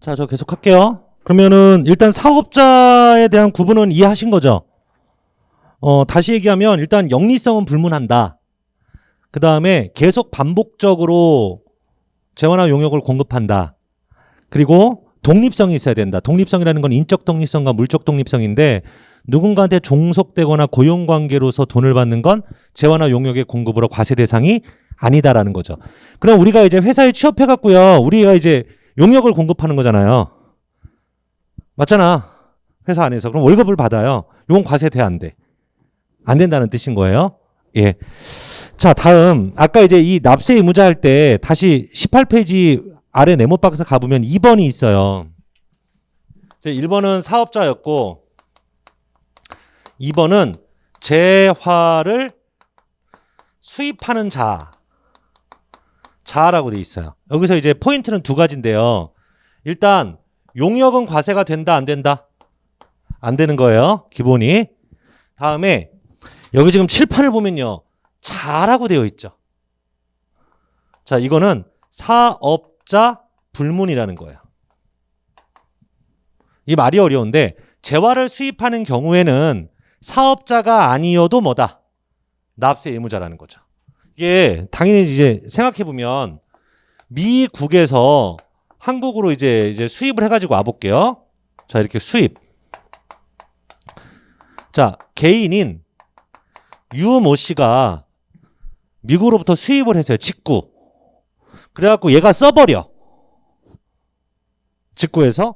자, 저 계속 할게요. 그러면은 일단 사업자에 대한 구분은 이해하신 거죠? 어, 다시 얘기하면 일단 영리성은 불문한다. 그 다음에 계속 반복적으로 재화나 용역을 공급한다. 그리고 독립성이 있어야 된다. 독립성이라는 건 인적 독립성과 물적 독립성인데 누군가한테 종속되거나 고용 관계로서 돈을 받는 건 재화나 용역의 공급으로 과세 대상이 아니다라는 거죠. 그럼 우리가 이제 회사에 취업해 갖고요. 우리가 이제 용역을 공급하는 거잖아요. 맞잖아. 회사 안에서. 그럼 월급을 받아요. 이건 과세 돼 안 돼? 안 된다는 뜻인 거예요. 예. 자, 다음 아까 이제 이 납세 의무자 할 때 다시 18페이지 아래 네모 박스 가보면 2번이 있어요. 이제 1번은 사업자였고 2번은 재화를 수입하는 자 자라고 돼 있어요. 여기서 이제 포인트는 두 가지인데요. 일단 용역은 과세가 된다 안 된다? 안 되는 거예요. 기본이. 다음에 여기 지금 칠판을 보면요. 자라고 되어 있죠. 자, 이거는 사업자 불문이라는 거예요. 이 말이 어려운데 재화를 수입하는 경우에는 사업자가 아니어도 뭐다? 납세 의무자라는 거죠. 이게 당연히 이제 생각해 보면 미국에서 한국으로 이제 이제 수입을 해가지고 와볼게요. 자 이렇게 수입. 자 개인인 유모 씨가 미국으로부터 수입을 했어요. 직구. 그래갖고 얘가 써버려. 직구해서